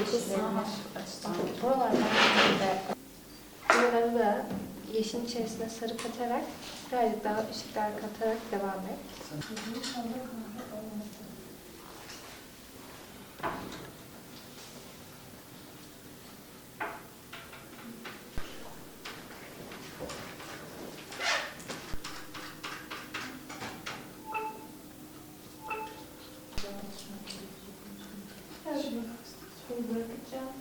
yeşillerini buralardan de buraları da yeşilin içerisine sarı katarak birazcık daha ışıklar katarak devam et. Şimdi bırakacağım.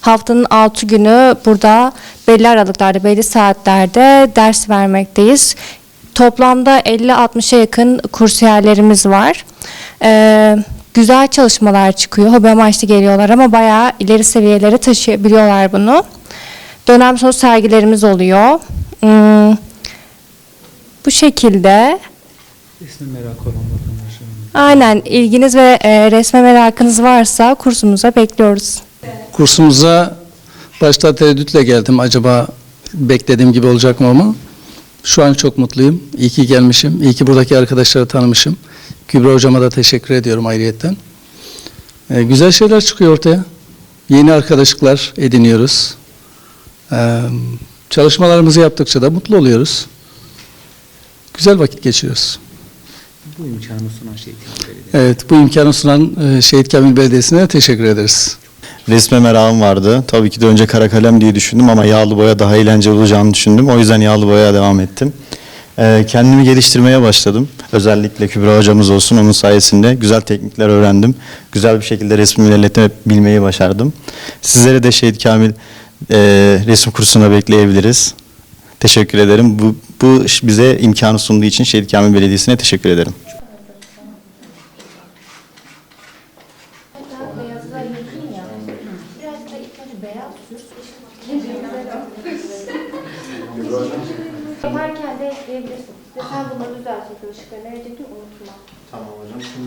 Haftanın 6 günü burada belli aralıklarda, belli saatlerde ders vermekteyiz. Toplamda 50-60'a yakın kursiyerlerimiz var. Ee, güzel çalışmalar çıkıyor. Hobi amaçlı geliyorlar ama bayağı ileri seviyelere taşıyabiliyorlar bunu. Dönem sonu sergilerimiz oluyor. Hmm, bu şekilde. Resmi merak olan. Aynen ilginiz ve e, resme merakınız varsa kursumuza bekliyoruz. Kursumuza başta tereddütle geldim. Acaba beklediğim gibi olacak mı ama şu an çok mutluyum. İyi ki gelmişim. İyi ki buradaki arkadaşları tanımışım. Kübra hocama da teşekkür ediyorum ayrıyetten. Ee, güzel şeyler çıkıyor ortaya. Yeni arkadaşlıklar ediniyoruz. Ee, çalışmalarımızı yaptıkça da mutlu oluyoruz. Güzel vakit geçiriyoruz. Bu imkanı sunan Şehit Kamil Belediye. Evet, bu imkanı sunan e, Şehit Kamil Belediyesi'ne teşekkür ederiz. Resme merakım vardı. Tabii ki de önce kara kalem diye düşündüm ama yağlı boya daha eğlenceli olacağını düşündüm. O yüzden yağlı boyaya devam ettim. Ee, kendimi geliştirmeye başladım. Özellikle Kübra hocamız olsun onun sayesinde güzel teknikler öğrendim. Güzel bir şekilde resmimi ilerletebilmeyi başardım. Sizlere de Şehit Kamil e, resim kursuna bekleyebiliriz. Teşekkür ederim. Bu, bu bize imkanı sunduğu için Şehit Kamil Belediyesi'ne teşekkür ederim. Biraz da beyaz sür. Yaparken de ekleyebilirsin. Ve sen bunları düzelteceksin. Işıklarını verecektin unutma. Tamam hocam.